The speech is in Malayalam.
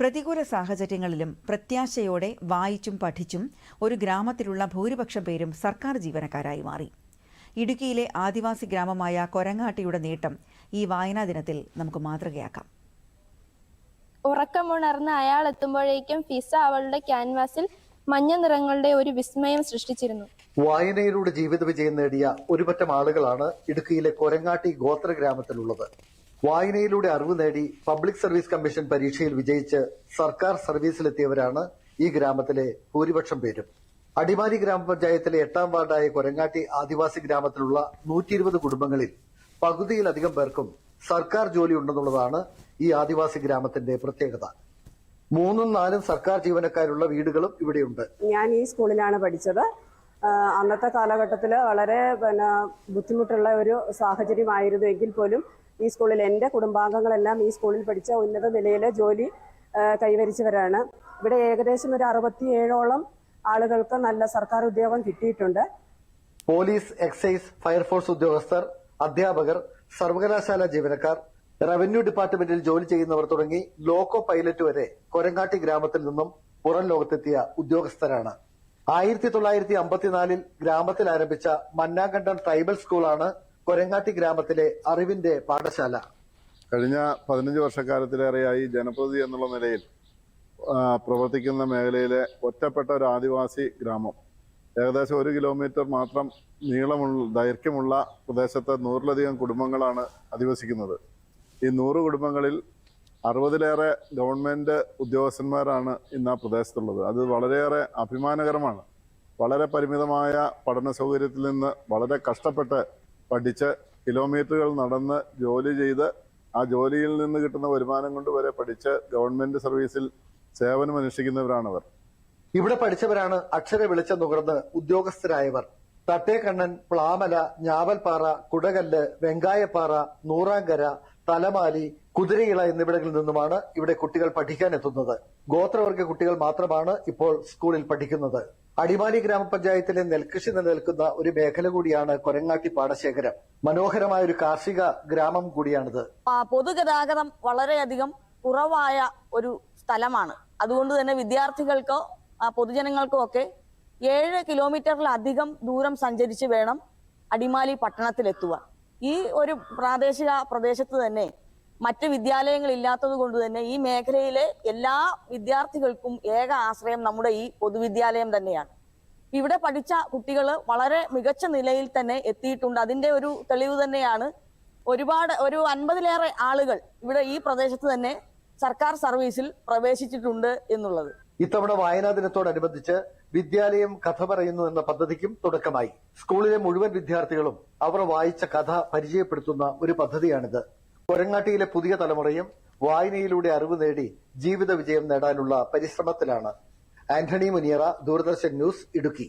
പ്രതികൂല സാഹചര്യങ്ങളിലും പ്രത്യാശയോടെ വായിച്ചും പഠിച്ചും ഒരു ഗ്രാമത്തിലുള്ള ഭൂരിപക്ഷം പേരും സർക്കാർ ജീവനക്കാരായി മാറി. ഇടുക്കിയിലെ ആദിവാസി ഗ്രാമമായ കൊരങ്ങാട്ടിയുടെ നേട്ടം ഈ വായനാ ദിനത്തിൽ നമുക്ക് മാതൃകയാക്കാം. ഉറക്കമുണർന്ന് അയാൾ എത്തുമ്പോഴേക്കും ഫിസ അവളുടെ ക്യാൻവാസിൽ മഞ്ഞ നിറങ്ങളുടെ ഒരു വിസ്മയം സൃഷ്ടിച്ചിരുന്നു. വായനയിലൂടെ ജീവിത വിജയം നേടിയ ഒരുപറ്റം ആളുകളാണ് ഇടുക്കിയിലെ കൊരങ്ങാട്ടി ഗോത്ര ഗ്രാമത്തിലുള്ളത്. വായനയിലൂടെ അറിവ് നേടി പബ്ലിക് സർവീസ് കമ്മീഷൻ പരീക്ഷയിൽ വിജയിച്ച് സർക്കാർ സർവീസിലെത്തിയവരാണ് ഈ ഗ്രാമത്തിലെ ഭൂരിപക്ഷം പേരും. അടിമാലി ഗ്രാമപഞ്ചായത്തിലെ എട്ടാം വാർഡായ കൊരങ്ങാട്ടി ആദിവാസി ഗ്രാമത്തിലുള്ള നൂറ്റി ഇരുപത് കുടുംബങ്ങളിൽ പകുതിയിലധികം പേർക്കും സർക്കാർ ജോലി ഉണ്ടെന്നുള്ളതാണ് ഈ ആദിവാസി ഗ്രാമത്തിന്റെ പ്രത്യേകത. മൂന്നും നാലും സർക്കാർ ജീവനക്കാരുള്ള വീടുകളും ഇവിടെയുണ്ട്. ഞാൻ ഈ സ്കൂളിലാണ് പഠിച്ചത്. അന്നത്തെ കാലഘട്ടത്തിൽ വളരെ പിന്നെ ബുദ്ധിമുട്ടുള്ള ഒരു സാഹചര്യമായിരുന്നു എങ്കിൽ പോലും ഈ സ്കൂളിൽ എന്റെ കുടുംബാംഗങ്ങളെല്ലാം ഈ സ്കൂളിൽ പഠിച്ച ഉന്നത നിലയിൽ ജോലി കൈവരിച്ചവരാണ്. ഇവിടെ ഏകദേശം ഒരു അറുപത്തിയേഴോളം ആളുകൾക്ക് നല്ല സർക്കാർ ഉദ്യോഗം കിട്ടിയിട്ടുണ്ട്. പോലീസ് എക്സൈസ് ഫയർഫോഴ്സ് ഉദ്യോഗസ്ഥർ അധ്യാപകർ സർവകലാശാല ജീവനക്കാർ റവന്യൂ ഡിപ്പാർട്ട്മെന്റിൽ ജോലി ചെയ്യുന്നവർ തുടങ്ങി ലോക്കോ പൈലറ്റ് വരെ കൊരങ്ങാട്ടി ഗ്രാമത്തിൽ നിന്നും പുറം ലോകത്തെത്തിയ ഉദ്യോഗസ്ഥരാണ്. ആയിരത്തി തൊള്ളായിരത്തി അമ്പത്തിനാലിൽ ഗ്രാമത്തിൽ ആരംഭിച്ച മന്നാകണ്ഠം ട്രൈബൽ സ്കൂളാണ് കൊരങ്ങാട്ടി ഗ്രാമത്തിലെ അറിവിന്റെ പാഠശാല. കഴിഞ്ഞ പതിനഞ്ച് വർഷക്കാലത്തിലേറെയായി ജനപ്രതി എന്നുള്ള നിലയിൽ പ്രവർത്തിക്കുന്ന മേഖലയിലെ ഒറ്റപ്പെട്ട ഒരു ആദിവാസി ഗ്രാമം. ഏകദേശം ഒരു കിലോമീറ്റർ മാത്രം നീളമുള്ള ദൈർഘ്യമുള്ള പ്രദേശത്ത് നൂറിലധികം കുടുംബങ്ങളാണ് അധിവസിക്കുന്നത്. ഈ നൂറ് കുടുംബങ്ങളിൽ അറുപതിലേറെ ഗവൺമെന്റ് ഉദ്യോഗസ്ഥന്മാരാണ് ഇന്ന് ആ പ്രദേശത്തുള്ളത്. അത് വളരെയേറെ അഭിമാനകരമാണ്. വളരെ പരിമിതമായ പഠന സൗകര്യത്തിൽ നിന്ന് വളരെ കഷ്ടപ്പെട്ട് പഠിച്ച് കിലോമീറ്ററുകൾ നടന്ന് ജോലി ചെയ്ത് ആ ജോലിയിൽ നിന്ന് കിട്ടുന്ന വരുമാനം കൊണ്ട് വരെ പഠിച്ച് ഗവൺമെന്റ് സർവീസിൽ സേവനം അനുഷ്ഠിക്കുന്നവരാണവർ. ഇവിടെ പഠിച്ചവരാണ് അക്ഷര വെളിച്ചം നുകർന്ന് ഉദ്യോഗസ്ഥരായവർ. തട്ടേക്കണ്ണൻ പ്ലാമല ഞാവൽപ്പാറ കുടകല്ല് വെങ്കായപ്പാറ നൂറാങ്കര തലമാലി കുതിരയിള എന്നിവിടങ്ങളിൽ നിന്നുമാണ് ഇവിടെ കുട്ടികൾ പഠിക്കാൻ എത്തുന്നത് ഗോത്രവർഗ കുട്ടികൾ മാത്രമാണ് ഇപ്പോൾ സ്കൂളിൽ പഠിക്കുന്നത്. അടിമാലി ഗ്രാമപഞ്ചായത്തിലെ നെൽകൃഷി നിലനിൽക്കുന്ന ഒരു മേഖല കൂടിയാണ് കൊരങ്ങാട്ടി പാടശേഖരം. മനോഹരമായ ഒരു കാർഷിക ഗ്രാമം കൂടിയാണിത്. പൊതുഗതാഗതം വളരെയധികം കുറവായ ഒരു സ്ഥലമാണ്. അതുകൊണ്ട് തന്നെ വിദ്യാർത്ഥികൾക്കോ പൊതുജനങ്ങൾക്കോ ഒക്കെ ഏഴ് കിലോമീറ്ററിലധികം ദൂരം സഞ്ചരിച്ച് വേണം അടിമാലി പട്ടണത്തിലെത്തുവാൻ. ഈ ഒരു പ്രാദേശിക പ്രദേശത്ത് തന്നെ മറ്റ് വിദ്യാലയങ്ങൾ ഇല്ലാത്തത് കൊണ്ട് തന്നെ ഈ മേഖലയിലെ എല്ലാ വിദ്യാർത്ഥികൾക്കും ഏക ആശ്രയം നമ്മുടെ ഈ പൊതുവിദ്യാലയം തന്നെയാണ്. ഇവിടെ പഠിച്ച കുട്ടികൾ വളരെ മികച്ച നിലയിൽ തന്നെ എത്തിയിട്ടുണ്ട്. അതിന്റെ ഒരു തെളിവ് തന്നെയാണ് ഒരുപാട് ഒരു അൻപതിലേറെ ആളുകൾ ഇവിടെ ഈ പ്രദേശത്ത് തന്നെ സർക്കാർ സർവീസിൽ പ്രവേശിച്ചിട്ടുണ്ട് എന്നുള്ളത്. ഇത്തവണ വായനാ ദിനത്തോടനുബന്ധിച്ച് വിദ്യാലയം കഥ പറയുന്നു എന്ന പദ്ധതിക്കും തുടക്കമായി. സ്കൂളിലെ മുഴുവൻ വിദ്യാർത്ഥികളും അവർ വായിച്ച കഥ പരിചയപ്പെടുത്തുന്ന ഒരു പദ്ധതിയാണിത്. കൊരങ്ങാട്ടിയിലെ പുതിയ തലമുറയും വായനയിലൂടെ അറിവ് നേടി ജീവിത വിജയം നേടാനുള്ള പരിശ്രമത്തിലാണ്. ആന്റണി മുനിയറ ദൂരദർശൻ ന്യൂസ് ഇടുക്കി.